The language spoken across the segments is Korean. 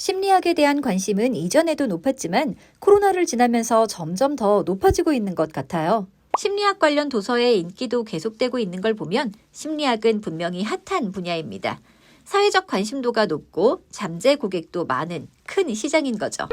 심리학에 대한 관심은 이전에도 높았지만 코로나를 지나면서 점점 더 높아지고 있는 것 같아요. 심리학 관련 도서의 인기도 계속되고 있는 걸 보면 심리학은 분명히 핫한 분야입니다. 사회적 관심도가 높고 잠재 고객도 많은 큰 시장인 거죠.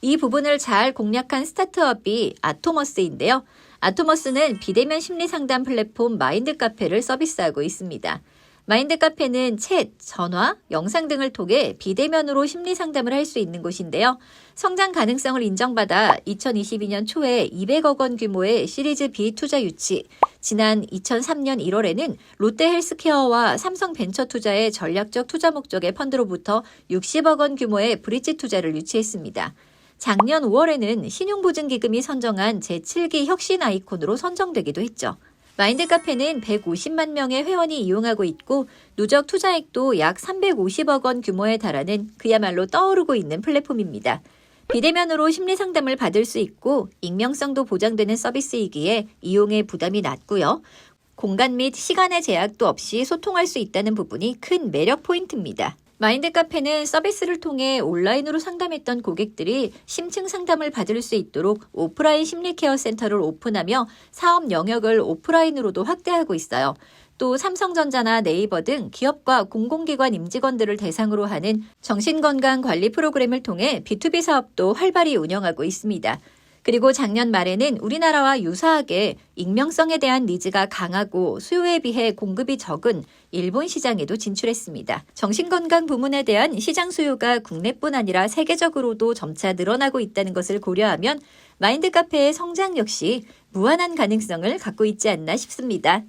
이 부분을 잘 공략한 스타트업이 아토머스인데요. 아토머스는 비대면 심리 상담 플랫폼 마인드 카페를 서비스하고 있습니다. 마인드 카페는 챗, 전화, 영상 등을 통해 비대면으로 심리 상담을 할 수 있는 곳인데요. 성장 가능성을 인정받아 2022년 초에 200억 원 규모의 시리즈 B 투자 유치, 지난 2003년 1월에는 롯데 헬스케어와 삼성 벤처 투자의 전략적 투자 목적의 펀드로부터 60억 원 규모의 브릿지 투자를 유치했습니다. 작년 5월에는 신용보증기금이 선정한 제7기 혁신 아이콘으로 선정되기도 했죠. 마인드 카페는 150만 명의 회원이 이용하고 있고 누적 투자액도 약 350억 원 규모에 달하는 그야말로 떠오르고 있는 플랫폼입니다. 비대면으로 심리 상담을 받을 수 있고 익명성도 보장되는 서비스이기에 이용에 부담이 낮고요. 공간 및 시간의 제약도 없이 소통할 수 있다는 부분이 큰 매력 포인트입니다. 마인드 카페는 서비스를 통해 온라인으로 상담했던 고객들이 심층 상담을 받을 수 있도록 오프라인 심리케어 센터를 오픈하며 사업 영역을 오프라인으로도 확대하고 있어요. 또 삼성전자나 네이버 등 기업과 공공기관 임직원들을 대상으로 하는 정신건강 관리 프로그램을 통해 B2B 사업도 활발히 운영하고 있습니다. 그리고 작년 말에는 우리나라와 유사하게 익명성에 대한 니즈가 강하고 수요에 비해 공급이 적은 일본 시장에도 진출했습니다. 정신건강 부문에 대한 시장 수요가 국내뿐 아니라 세계적으로도 점차 늘어나고 있다는 것을 고려하면 마인드 카페의 성장 역시 무한한 가능성을 갖고 있지 않나 싶습니다.